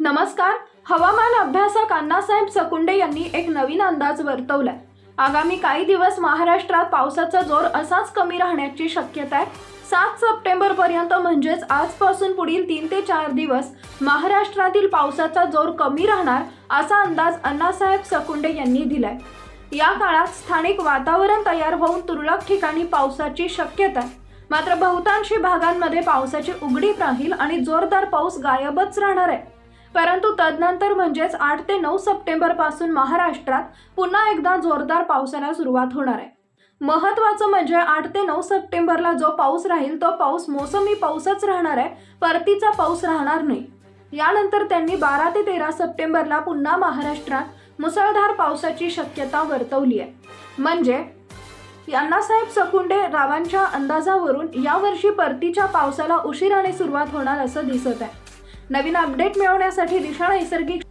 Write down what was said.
नमस्कार हवामान अभ्यासक अण्णासाहेब सकुंडे यांनी एक नवीन अंदाज वर्तवलाय. आगामी काही दिवस महाराष्ट्रात पावसाचा जोर असाच कमी राहण्याची शक्यता आहे. सात सप्टेंबर पर्यंत म्हणजेच आजपासून पुढील तीन ते चार दिवस महाराष्ट्रातील पावसाचा जोर कमी राहणार असा अंदाज अण्णासाहेब सकुंडे यांनी दिलाय. या काळात स्थानिक वातावरण तयार होऊन तुरळक ठिकाणी पावसाची शक्यता आहे. मात्र बहुतांशी भागांमध्ये पावसाची उघडीप राहील आणि जोरदार पाऊस गायबच राहणार आहे. परंतु तदनंतर म्हणजेच आठ ते नऊ सप्टेंबरपासून महाराष्ट्रात पुन्हा एकदा जोरदार पावसाला सुरुवात होणार आहे. महत्वाचं म्हणजे आठ ते नऊ सप्टेंबरला जो पाऊस राहील तो पाऊस मोसमी पाऊसच राहणार आहे परतीचा पाऊस राहणार नाही. यानंतर त्यांनी बारा ते तेरा सप्टेंबरला पुन्हा महाराष्ट्रात मुसळधार पावसाची शक्यता वर्तवली आहे. म्हणजे अण्णासाहेब सकुंडे रावांच्या अंदाजावरून यावर्षी परतीच्या पावसाला उशिराने सुरुवात होणार असं दिसत आहे. नवीन अपडेट मिळवण्यासाठी दिशा नैसर्गिक